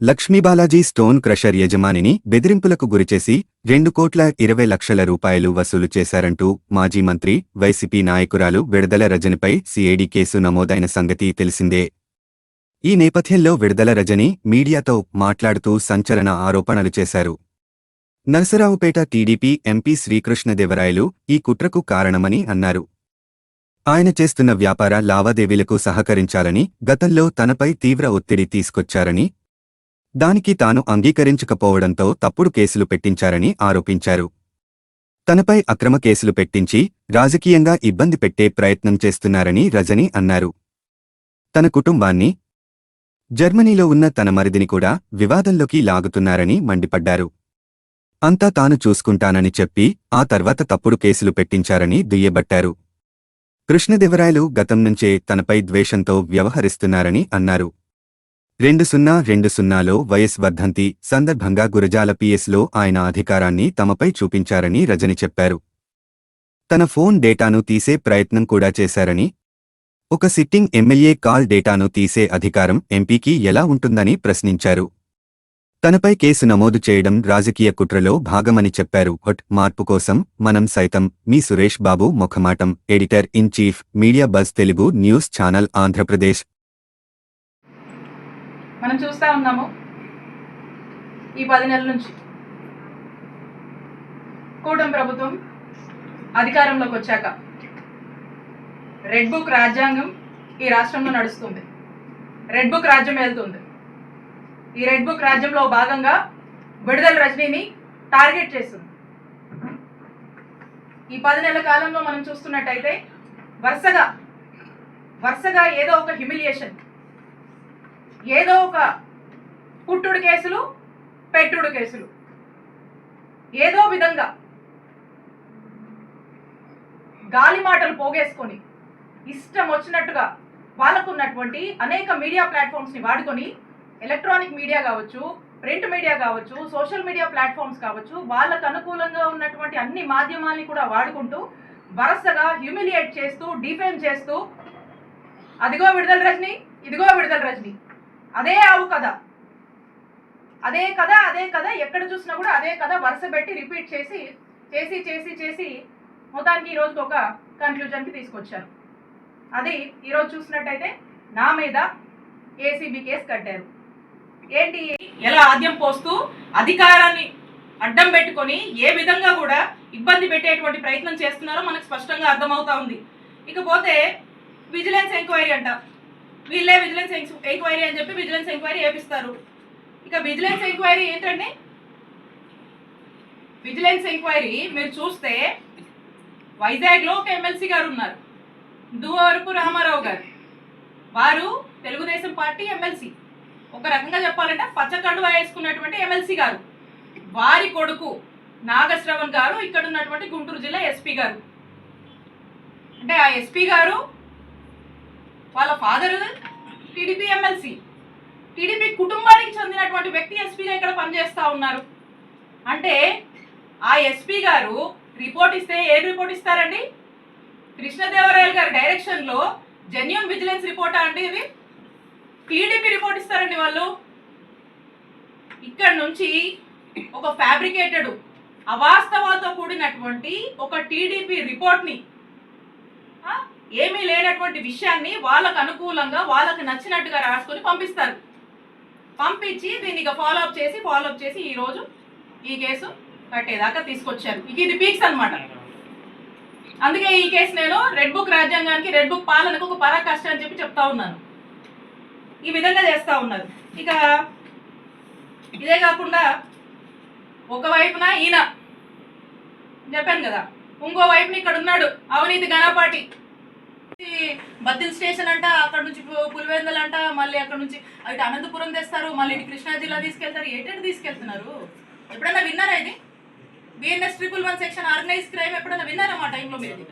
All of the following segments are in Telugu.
లక్ష్మీబాలాజీ స్టోన్ క్రషర్ యజమానిని బెదిరింపులకు గురిచేసి రెండు కోట్ల ఇరవై లక్షల రూపాయలు వసూలు చేశారంటూ మాజీ మంత్రి వైసీపీ నాయకురాలు విడుదల రజనిపై సిఐడి కేసు నమోదైన సంగతి తెలిసిందే. ఈ నేపథ్యంలో విడుదల రజని మీడియాతో మాట్లాడుతూ సంచలన ఆరోపణలు చేశారు. నరసరావుపేట టీడీపీ ఎంపీ శ్రీకృష్ణదేవరాయలు ఈ కుట్రకు కారణమని అన్నారు. ఆయన చేస్తున్న వ్యాపార లావాదేవీలకు సహకరించాలని గతంలో తనపై తీవ్ర ఒత్తిడి తీసుకొచ్చారని దానికి తాను అంగీకరించకపోవడంతో తప్పుడు కేసులు పెట్టించారని ఆరోపించారు. తనపై అక్రమ కేసులు పెట్టించి రాజకీయంగా ఇబ్బంది పెట్టే ప్రయత్నం చేస్తున్నారని రజని అన్నారు. తన కుటుంబాన్ని జర్మనీలో ఉన్న తన మరిదిని కూడా వివాదంలోకి లాగుతున్నారని మండిపడ్డారు. అంతా తాను చూసుకుంటానని చెప్పి ఆ తర్వాత తప్పుడు కేసులు పెట్టించారని దుయ్యబట్టారు. కృష్ణదేవరాయలు గతం నుంచే తనపై ద్వేషంతో వ్యవహరిస్తున్నారని అన్నారు. రెండు సున్నా రెండు సున్నాలో వైఎస్ వర్ధంతి సందర్భంగా గురజాల పిఎస్లో ఆయన అధికారాన్ని తమపై చూపించారని రజని చెప్పారు. తన ఫోన్ డేటాను తీసే ప్రయత్నం కూడా చేశారని ఒక సిట్టింగ్ ఎమ్మెల్యే కాల్ డేటాను తీసే అధికారం ఎంపీకి ఎలా ఉంటుందని ప్రశ్నించారు. తనపై కేసు నమోదు చేయడం రాజకీయ కుట్రలో భాగమని చెప్పారు. హట్ మార్పు కోసం మనం సైతం మీ Suresh Babu ముఖమాటం editor in chief media buzz Telugu news channel Andhra Pradesh. మనం చూస్తా ఉన్నాము ఈ పది నెలల నుంచి. కూటమి ప్రభుత్వం అధికారంలోకి వచ్చాక రెడ్ బుక్ రాజ్యాంగం ఈ రాష్ట్రంలో నడుస్తుంది. రెడ్ బుక్ రాజ్యం వెళ్తుంది ఈ రెడ్ బుక్ రాజ్యంలో భాగంగా విడుదల రజనీని టార్గెట్ చేస్తుంది. ఈ పది నెలల కాలంలో మనం చూస్తున్నట్టయితే వరుసగా వరుసగా ఏదో ఒక హ్యూమిలియేషన్ ఏదో ఒక పుట్టుడు కేసులు పెట్టుడు కేసులు. ఏదో విధంగా గాలి మాటలు పోగేసుకొని ఇష్టం వచ్చినట్టుగా వాళ్ళకున్నటువంటి అనేక మీడియా ప్లాట్ఫామ్స్ని వాడుకొని ఎలక్ట్రానిక్ మీడియా కావచ్చు ప్రింట్ మీడియా కావచ్చు సోషల్ మీడియా ప్లాట్ఫామ్స్ కావచ్చు వాళ్ళకు అనుకూలంగా ఉన్నటువంటి అన్ని మాధ్యమాల్ని కూడా వాడుకుంటూ వరుసగా హ్యూమిలియేట్ చేస్తూ డిఫేమ్ చేస్తూ అదిగో విడుదల రజని ఇదిగో విడుదల రజని. అదే ఆవు కథ. అదే కథ అదే కథ ఎక్కడ చూసినా కూడా అదే కథ వరుస పెట్టి రిపీట్ చేసి చేసి చేసి చేసి మొత్తానికి ఈరోజుకి ఒక కన్క్లూజన్కి తీసుకొచ్చారు. అది ఈరోజు చూసినట్టయితే నా మీద ఏసీబీ కేసు కట్టారు. ఏంటి? ఎలా ఆద్యం పోస్తూ అధికారాన్ని అడ్డం పెట్టుకొని ఏ విధంగా కూడా ఇబ్బంది పెట్టేటువంటి ప్రయత్నం చేస్తున్నారో మనకు స్పష్టంగా అర్థమవుతా ఉంది. ఇకపోతే విజిలెన్స్ ఎంక్వైరీ అంట. వీళ్ళే విజిలెన్స్ ఎంక్వైరీ అని చెప్పి విజిలెన్స్ ఎంక్వైరీ వేపిస్తారు ఇక విజిలెన్స్ ఎంక్వైరీ ఏంటండి? విజిలెన్స్ ఎంక్వైరీ మీరు చూస్తే వైజాగ్లో ఒక ఎమ్మెల్సీ గారు ఉన్నారు దువరపు రామారావు గారు. వారు తెలుగుదేశం పార్టీ ఎమ్మెల్సీ. ఒక రకంగా చెప్పాలంటే పచ్చకండువా వేసుకున్నటువంటి ఎమ్మెల్సీ గారు. వారి కొడుకు నాగశ్రవణ్ గారు ఇక్కడ ఉన్నటువంటి గుంటూరు జిల్లా ఎస్పీ గారు. అంటే ఆ ఎస్పీ గారు వాళ్ళ ఫాదర్ టీడీపీ ఎమ్మెల్సీ టీడీపీ కుటుంబానికి చెందినటువంటి వ్యక్తి ఎస్పీగా ఇక్కడ పనిచేస్తూ ఉన్నారు. అంటే ఆ ఎస్పీ గారు రిపోర్ట్ ఇస్తే ఏం రిపోర్ట్ ఇస్తారండి? కృష్ణదేవరాయలు గారి డైరెక్షన్లో జెన్యున్ విజిలెన్స్ రిపోర్టా అండి ఇది? టీడీపీ రిపోర్ట్ ఇస్తారండి వాళ్ళు. ఇక్కడ నుంచి ఒక ఫ్యాబ్రికేటెడ్ అవాస్తవాలతో కూడినటువంటి ఒక టీడీపీ రిపోర్ట్ని ఏమీ లేనటువంటి విషయాన్ని వాళ్ళకు అనుకూలంగా వాళ్ళకు నచ్చినట్టుగా రాసుకొని పంపిస్తారు. పంపించి దీన్ని ఇక ఫాలో అప్ చేసి ఫాలోఅప్ చేసి ఈరోజు ఈ కేసు కట్టేదాకా తీసుకొచ్చారు. ఇక ఇది పీక్స్ అన్నమాట. అందుకే ఈ కేసు నేను రెడ్ బుక్ రాజ్యాంగానికి రెడ్ బుక్ పాలనకు ఒక పరాకాష్ట అని చెప్పి చెప్తా ఉన్నాను. ఈ విధంగా చేస్తూ ఉన్నారు. ఇక ఇదే కాకుండా ఒకవైపున ఈయన చెప్పాను కదా ఇంకో వైపున ఇక్కడ ఉన్నాడు అవినీతి గణపాటి బద్దిల్ స్టేషన్ అంట అక్కడ నుంచి పు- అంట మళ్ళీ అక్కడ నుంచి అటు అనంతపురం తెస్తారు మళ్ళీ ఇటు కృష్ణా జిల్లా తీసుకెళ్తారు ఏంటంటే తీసుకెళ్తున్నారు? ఎప్పుడైనా విన్నారా ఇది? BNS triple one section organised crime ఎప్పుడైనా విన్నారా మా టైంలో మీరు?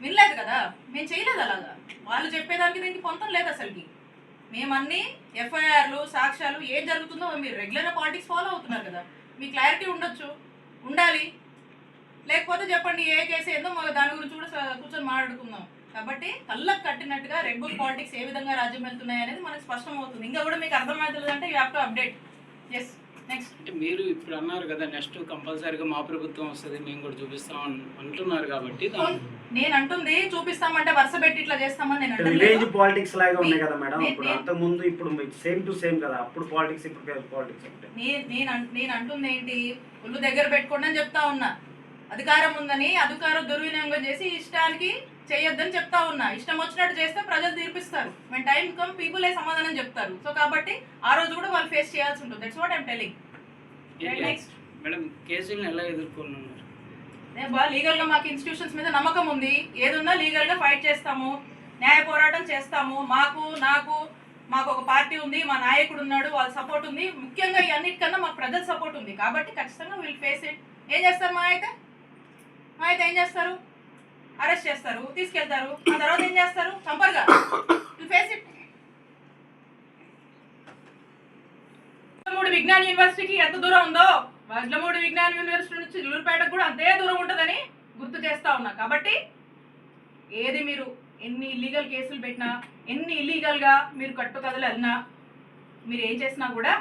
వినలేదు కదా? మేము చేయలేదు అలాగా. వాళ్ళు చెప్పేదానికి దీనికి పొంతం లేదు అసలుకి. మేమన్నీ ఎఫ్ఐఆర్లు సాక్ష్యాలు ఏం జరుగుతుందో మీరు రెగ్యులర్గా పాలిటిక్స్ ఫాలో అవుతున్నారు కదా. మీ క్లారిటీ ఉండొచ్చు. ఉండాలి. లేకపోతే చెప్పండి ఏ కేసు ఏందో మన దాని గురించి కూడా కూర్చొని మాట్లాడుకుందాం. కాబట్టి కళ్ళకు కట్టినట్టుగా రెడ్ బుల్ పాలిటిక్స్ ఏ విధంగా రాజ్యం వెళ్తున్నాయి అనేది మనకు స్పష్టం అవుతుంది ఇంకా కూడా మీకు అర్థమవుతుంది అంటే you have to update yes next మీరు ఇప్పుడు అన్నారు కదా నెక్స్ట్ కంపల్సరీగా మా ప్రభుత్వం వస్తుంది మేము కూడా చూపిస్తాం అంటున్నారు కాబట్టి నేను అంటుంది చూపిస్తామంటే వరుస పెట్టి ఇట్లా చేస్తామని నేను విలేజ్ పాలిటిక్స్ లాగా ఉన్నాయి కదా మేడం ఇప్పుడు అంతకు ముందు ఇప్పుడు సేమ్ టు సేమ్ కదా అప్పుడు పాలిటిక్స్ ఇప్పుడు పాలిటిక్స్ నేను నేను అంటుంది ఏంటి ఒళ్ళు దగ్గర పెట్టుకోండి అని చెప్తా ఉన్నా. అధికారం ఉందని అధికారం దుర్వినియోగం చేసి ఇష్టానికి చేయొద్దని చెప్తా ఉన్నా. ఇష్టం వచ్చినట్టు చేస్తే ప్రజలు తీర్పిస్తారు. మన టైం కమ్ పీపులే సమాధానం చెప్తారు. సో కాబట్టి ఆ రోజు కూడా వాళ్ళు ఫేస్ చేయాల్సి ఉంటుంది. That's what I'm telling next madam కేసులను ఎలా ఎదుర్కొన్నారు? లీగల్గా మాకు ఇన్స్టిట్యూషన్స్ మీద నమ్మకం ఉంది. ఏదున్నా లీగల్గా ఫైట్ చేస్తాము. న్యాయ పోరాటం చేస్తాము. మాకు నాకు మాకు ఒక పార్టీ ఉంది. మా నాయకుడు ఉన్నాడు. వాళ్ళ సపోర్ట్ ఉంది. ముఖ్యంగా ఈ అన్నిటికన్నా మాకు ప్రజల సపోర్ట్ ఉంది. కాబట్టి ఖచ్చితంగా వీళ్ళు ఫేస్ ఇట్ ఏం చేస్తారు మా అయితే? మా అయితే ఏం చేస్తారు? అరెస్ట్ చేస్తారు తీసుకెళ్తారు ఆ తర్వాత ఏం చేస్తారు? చంపరుగా. ఫేస్ ఇట్ వజ్రమూడి విజ్ఞాన యూనివర్సిటీకి ఎంత దూరం ఉందో వజ్రమూడి విజ్ఞాన యూనివర్సిటీ నుంచి జులూరుపేటకు కూడా అంతే దూరం ఉంటుందని గుర్తు చేస్తా ఉన్నా. కాబట్టి ఏది మీరు ఎన్ని ఇల్లీగల్ కేసులు పెట్టినా ఎన్ని ఇల్లీగల్గా మీరు కట్టుకథలు వెళ్ళినా మీరు ఏం చేసినా కూడా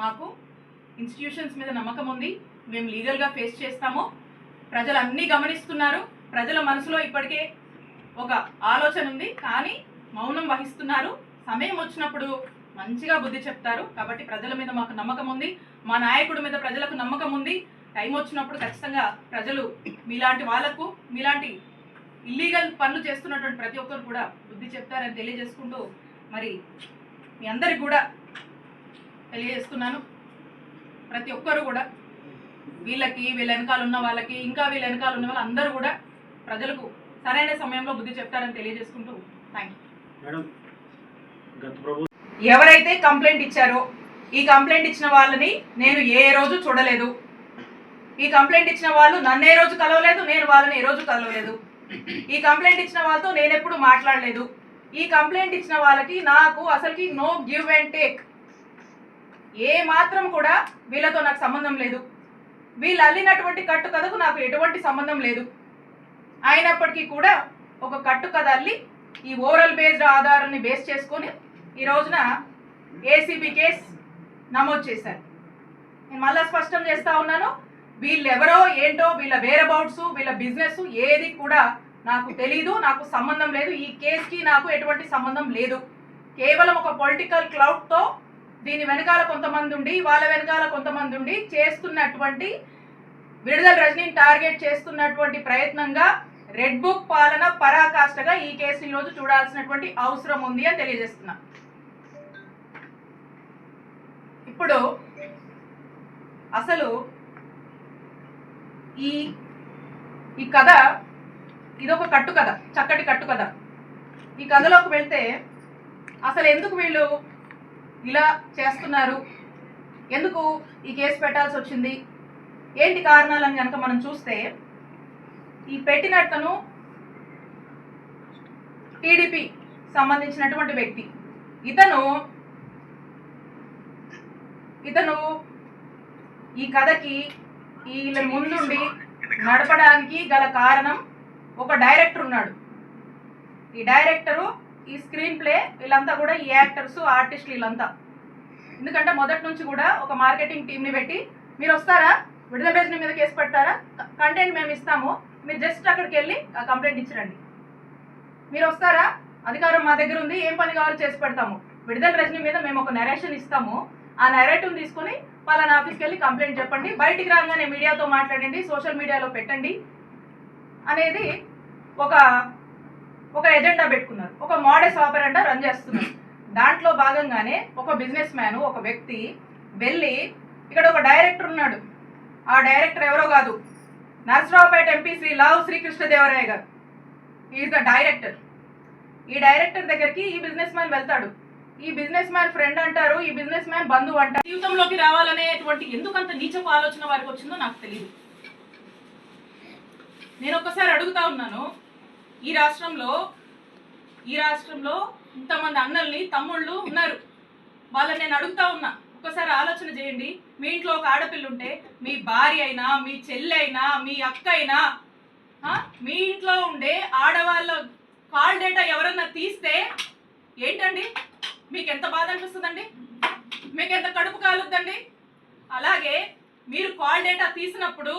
మాకు ఇన్స్టిట్యూషన్స్ మీద నమ్మకం ఉంది. మేము లీగల్గా ఫేస్ చేస్తాము. ప్రజలు అన్నీ గమనిస్తున్నారు. ప్రజల మనసులో ఇప్పటికే ఒక ఆలోచన ఉంది. కానీ మౌనం వహిస్తున్నారు. సమయం వచ్చినప్పుడు మంచిగా బుద్ధి చెప్తారు. కాబట్టి ప్రజల మీద మాకు నమ్మకం ఉంది. మా నాయకుడి మీద ప్రజలకు నమ్మకం ఉంది. టైం వచ్చినప్పుడు ఖచ్చితంగా ప్రజలు మీలాంటి వాళ్ళకు మీలాంటి ఇల్లీగల్ పనులు చేస్తున్నటువంటి ప్రతి ఒక్కరు కూడా బుద్ధి చెప్తారని తెలియజేసుకుంటూ మరి మీ అందరికి కూడా తెలియజేస్తున్నాను. ప్రతి ఒక్కరు కూడా వీళ్ళకి వీళ్ళ వెనకాల ఉన్న వాళ్ళకి ఇంకా వీళ్ళ వెనకాల ఉన్న వాళ్ళు అందరూ కూడా ప్రజలకు సరైన సమయంలో బుద్ధి చెప్తారని తెలియజేసుకుంటూ థ్యాంక్ ప్రభుత్వం ఎవరైతే కంప్లైంట్ ఇచ్చారో ఈ కంప్లైంట్ ఇచ్చిన వాళ్ళని నేను ఏ రోజు చూడలేదు. ఈ కంప్లైంట్ ఇచ్చిన వాళ్ళు నన్ను ఏ రోజు కలవలేదు నేను వాళ్ళని ఏ రోజు కలవలేదు. ఈ కంప్లైంట్ ఇచ్చిన వాళ్ళతో నేను ఎప్పుడు మాట్లాడలేదు. ఈ కంప్లైంట్ ఇచ్చిన వాళ్ళకి నాకు అసలుకి నో గివ్ అండ్ టేక్ ఏ మాత్రం కూడా వీళ్ళతో నాకు సంబంధం లేదు. వీళ్ళు అల్లినటువంటి కట్టు కథకు నాకు ఎటువంటి సంబంధం లేదు. అయినప్పటికీ కూడా ఒక కట్టు కథ అల్లి ఈ ఓరల్ బేస్డ్ ఆధారాన్ని బేస్ చేసుకొని ఈ రోజున ఏసీబీ కేస్ నమోదు చేశారు. నేను మళ్ళీ స్పష్టం చేస్తా ఉన్నాను వీళ్ళెవరో ఏంటో వీళ్ళ వేరబౌట్స్ వీళ్ళ బిజినెస్ ఏది కూడా నాకు తెలీదు నాకు సంబంధం లేదు. ఈ కేసుకి నాకు ఎటువంటి సంబంధం లేదు. కేవలం ఒక పొలిటికల్ క్లౌడ్తో దీని వెనకాల కొంతమంది ఉండి వాళ్ళ వెనకాల కొంతమంది ఉండి చేస్తున్నటువంటి విడుదల రజనీని టార్గెట్ చేస్తున్నటువంటి ప్రయత్నంగా రెడ్ బుక్ పాలన పరాకాష్ఠగా ఈ కేసు రోజు చూడాల్సినటువంటి అవసరం ఉంది అని తెలియజేస్తున్నా. ఇప్పుడు అసలు ఈ ఈ కథ ఇదొక కట్టు కథ చక్కటి కట్టు కథ ఈ కథలోకి వెళ్తే అసలు ఎందుకు వీళ్ళు ఇలా చేస్తున్నారు. ఎందుకు ఈ కేసు పెట్టాల్సి వచ్చింది? ఏంటి కారణాలని కనుక మనం చూస్తే ఈ పెట్టినట్టను టీడీపీ సంబంధించినటువంటి వ్యక్తి. ఇతను ఇతను ఈ కథకి వీళ్ళ ముందుండి నడపడానికి గల కారణం ఒక డైరెక్టర్ ఉన్నాడు. ఈ డైరెక్టరు ఈ స్క్రీన్ ప్లే వీళ్ళంతా కూడా ఈ యాక్టర్స్ ఆర్టిస్టులు వీళ్ళంతా. ఎందుకంటే మొదటి నుంచి కూడా ఒక మార్కెటింగ్ టీంని పెట్టి మీరు వస్తారా? విడుదల రజనీ మీద కేసు పెడతారా? కంటెంట్ మేము ఇస్తాము. మీరు జస్ట్ అక్కడికి వెళ్ళి ఆ కంప్లైంట్ ఇచ్చిరండి. మీరు వస్తారా? అధికారం మా దగ్గర ఉంది ఏం పని కావాలో చేసి పెడతాము. విడుదల రజనీ మీద మేము ఒక నెరేషన్ ఇస్తాము. ఆ నెరేటివ్ తీసుకొని పలానా ఆఫీస్కి వెళ్ళి కంప్లైంట్ చెప్పండి. బయటికి రాగానే మీడియాతో మాట్లాడండి సోషల్ మీడియాలో పెట్టండి అనేది ఒక ఒక ఎజెండా పెట్టుకున్నారు. ఒక మోడల్స్ ఆపరెండా రన్ చేస్తున్నారు. దాంట్లో భాగంగానే ఒక బిజినెస్ మ్యాన్ ఒక వ్యక్తి వెళ్ళి ఇక్కడ ఒక డైరెక్టర్ ఉన్నాడు. ఆ డైరెక్టర్ ఎవరో కాదు. Narasaraopet MP Shri Lavu Srikrishnadevaraya garu. Is the director ఈ డైరెక్టర్ దగ్గరికి ఈ బిజినెస్ మ్యాన్ వెళ్తాడు. ఈ బిజినెస్ మ్యాన్ ఫ్రెండ్ అంటారు ఈ బిజినెస్ మ్యాన్ బంధువు అంటారు. జీవితంలోకి రావాలనేటువంటి ఎందుకంత నీచపు ఆలోచన వారికి వచ్చిందో నాకు తెలియదు నేను ఒక్కసారి అడుగుతా ఉన్నాను. ఈ రాష్ట్రంలో ఈ రాష్ట్రంలో ఇంతమంది అన్నల్ని తమ్ముళ్ళు ఉన్నారు. వాళ్ళని నేను అడుగుతా ఉన్నా. ఒకసారి ఆలోచన చేయండి. మీ ఇంట్లో ఒక ఆడపిల్ల ఉంటే మీ భార్య అయినా మీ చెల్లి అయినా మీ అక్క అయినా మీ ఇంట్లో ఉండే ఆడవాళ్ళ కాల్ డేటా ఎవరన్నా తీస్తే ఏంటండి? మీకు ఎంత బాధ అనిపిస్తుందండి? మీకు ఎంత కడుపు కాలుద్దండి? అలాగే మీరు కాల్ డేటా తీసినప్పుడు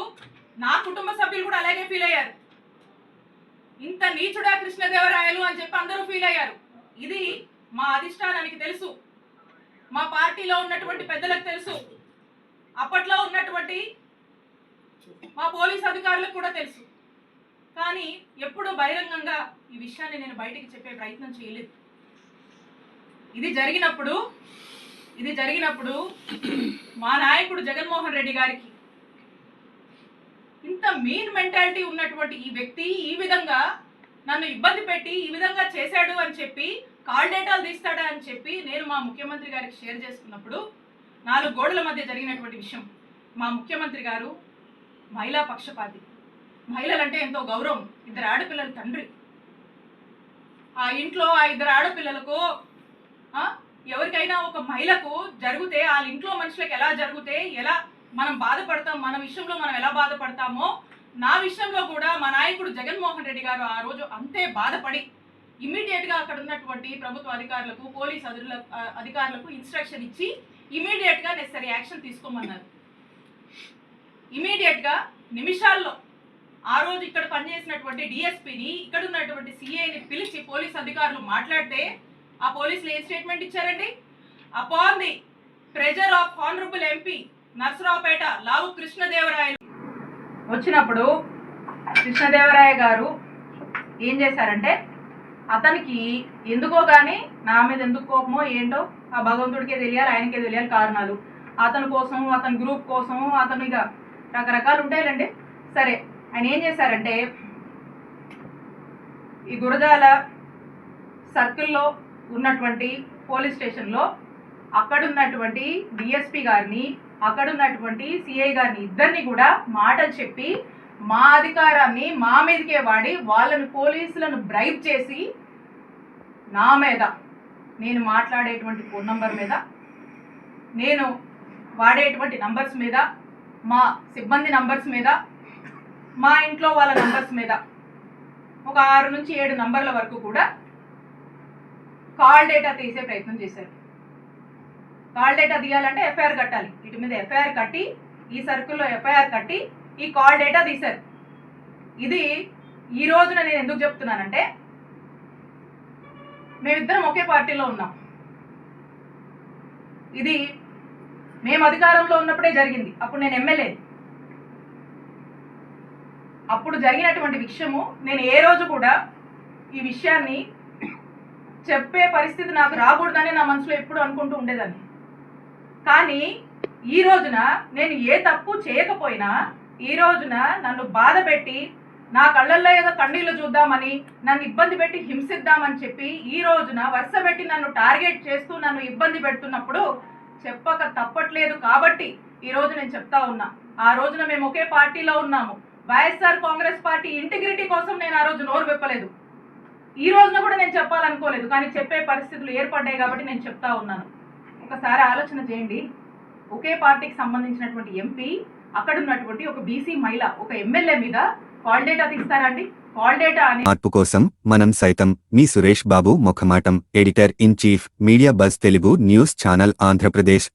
నా కుటుంబ సభ్యులు కూడా అలాగే ఫీల్ అయ్యారు ఇంత నీచుడా కృష్ణదేవరాయలు అని చెప్పి అందరూ ఫీల్ అయ్యారు. ఇది మా అధిష్టానానికి తెలుసు. మా పార్టీలో ఉన్నటువంటి పెద్దలకు తెలుసు. అప్పట్లో ఉన్నటువంటి మా పోలీస్ అధికారులకు కూడా తెలుసు. కానీ ఎప్పుడూ బహిరంగంగా ఈ విషయాన్ని నేను బయటికి చెప్పే ప్రయత్నం చేయలేదు. ఇది జరిగినప్పుడు ఇది జరిగినప్పుడు మా నాయకుడు జగన్మోహన్ రెడ్డి గారికి ఇంత మీన్ మెంటాలిటీ ఉన్నటువంటి ఈ వ్యక్తి ఈ విధంగా నన్ను ఇబ్బంది పెట్టి ఈ విధంగా చేశాడు అని చెప్పి కాల్ డేటాలు తీస్తాడా అని చెప్పి నేను మా ముఖ్యమంత్రి గారికి షేర్ చేసుకున్నప్పుడు నాలుగు గోడల మధ్య జరిగినటువంటి విషయం. మా ముఖ్యమంత్రి గారు మహిళా పక్షపాతి. మహిళలంటే ఎంతో గౌరవం. ఇద్దరు ఆడపిల్లల తండ్రి. ఆ ఇంట్లో ఆ ఇద్దరు ఆడపిల్లలకు ఎవరికైనా ఒక మహిళకు జరిగితే వాళ్ళ ఇంట్లో మనుషులకు ఎలా జరిగితే ఎలా మనం బాధపడతాం మన విషయంలో మనం ఎలా బాధపడతామో నా విషయంలో కూడా మా నాయకుడు జగన్మోహన్ రెడ్డి గారు ఆ రోజు అంతే బాధపడి ఇమీడియట్గా అక్కడ ఉన్నటువంటి ప్రభుత్వ అధికారులకు పోలీస్ అధిరుల అధికారులకు ఇన్స్ట్రక్షన్ ఇచ్చి ఇమీడియట్గా నెసరీ యాక్షన్ తీసుకోమన్నారు. ఇమీడియట్గా నిమిషాల్లో ఆ రోజు ఇక్కడ పనిచేసినటువంటి డిఎస్పీని ఇక్కడ ఉన్నటువంటి సిఐని పిలిచి పోలీస్ అధికారులు మాట్లాడితే ఆ పోలీసులు ఏం స్టేట్మెంట్ ఇచ్చారండి? Upon the pressure of honourable MP Narasaraopet Lavu Krishnadevarayalu. వచ్చినప్పుడు కృష్ణదేవరాయ గారు ఏం చేశారంటే అతనికి ఎందుకో కానీ నా మీద ఎందుకు కోపమో ఏంటో ఆ భగవంతుడికే తెలియాలి ఆయనకే తెలియాలి కారణాలు. అతని కోసం అతని గ్రూప్ కోసం అతను ఇక రకరకాలు ఉంటాయిలండి. సరే ఆయన ఏం చేశారంటే ఈ గురజాల సర్కిల్లో ఉన్నటువంటి పోలీస్ స్టేషన్లో అక్కడున్నటువంటి డిఎస్పి గారిని అక్కడ ఉన్నటువంటి సిఐ గారిని ఇద్దరిని కూడా మాటలు చెప్పి మా అధికారాన్ని మా మీదకే వాడి వాళ్ళని పోలీసులను బ్రైబ్ చేసి నా మీద నేను మాట్లాడేటువంటి ఫోన్ నంబర్ మీద నేను వాడేటువంటి నంబర్స్ మీద మా సిబ్బంది నంబర్స్ మీద మా ఇంట్లో వాళ్ళ నంబర్స్ మీద ఒక ఆరు నుంచి ఏడు నంబర్ల వరకు కూడా కాల్ డేటా తీసే ప్రయత్నం చేశారు. కాల్ డేటా తీయాలంటే ఎఫ్ఐఆర్ కట్టాలి. వీటి మీద ఎఫ్ఐఆర్ కట్టి ఈ సర్కిల్లో ఎఫ్ఐఆర్ కట్టి ఈ కాల్ డేటా తీశారు ఇది ఈ రోజున నేను ఎందుకు చెప్తున్నానంటే మేమిద్దరం ఒకే పార్టీలో ఉన్నాం. ఇది మేము అధికారంలో ఉన్నప్పుడే జరిగింది. అప్పుడు నేను ఎమ్మెల్యే. అప్పుడు జరిగినటువంటి విషయము నేను ఏ రోజు కూడా ఈ విషయాన్ని చెప్పే పరిస్థితి నాకు రాకూడదని నా మనసులో ఎప్పుడు అనుకుంటూ ఉండేదాన్ని. కానీ ఈ రోజున నేను ఏ తప్పు చేయకపోయినా ఈ రోజున నన్ను బాధ పెట్టి నా కళ్ళల్లో ఏదో కన్నీళ్ళు చూద్దామని నన్ను ఇబ్బంది పెట్టి హింసిద్దామని చెప్పి ఈ రోజున వరుస పెట్టి నన్ను టార్గెట్ చేస్తూ నన్ను ఇబ్బంది పెడుతున్నప్పుడు చెప్పక తప్పట్లేదు కాబట్టి ఈ రోజు నేను చెప్తా ఉన్నా. ఆ రోజున మేము ఒకే పార్టీలో ఉన్నాము. వైఎస్ఆర్ కాంగ్రెస్ పార్టీ ఇంటిగ్రిటీ కోసం నేను ఆ రోజు నోరు విప్పలేదు. ఈ రోజున కూడా నేను చెప్పాలనుకోలేదు కానీ చెప్పే పరిస్థితులు ఏర్పడ్డాయి కాబట్టి నేను చెప్తా ఉన్నాను. ఒకసారి ఆలోచన చేయండి. ఒకే పార్టీకి సంబంధించినటువంటి ఎంపీ అక్కడ ఉన్నటువంటి ఒక బీసీ మహిళ ఒక ఎమ్మెల్యే మీద కాల్ డేటా తీస్తారండి కాల్ డేటా మార్పు కోసం మనం సైతం మీ Suresh Babu ముఖమాటం editor in chief media buzz Telugu news channel Andhra Pradesh.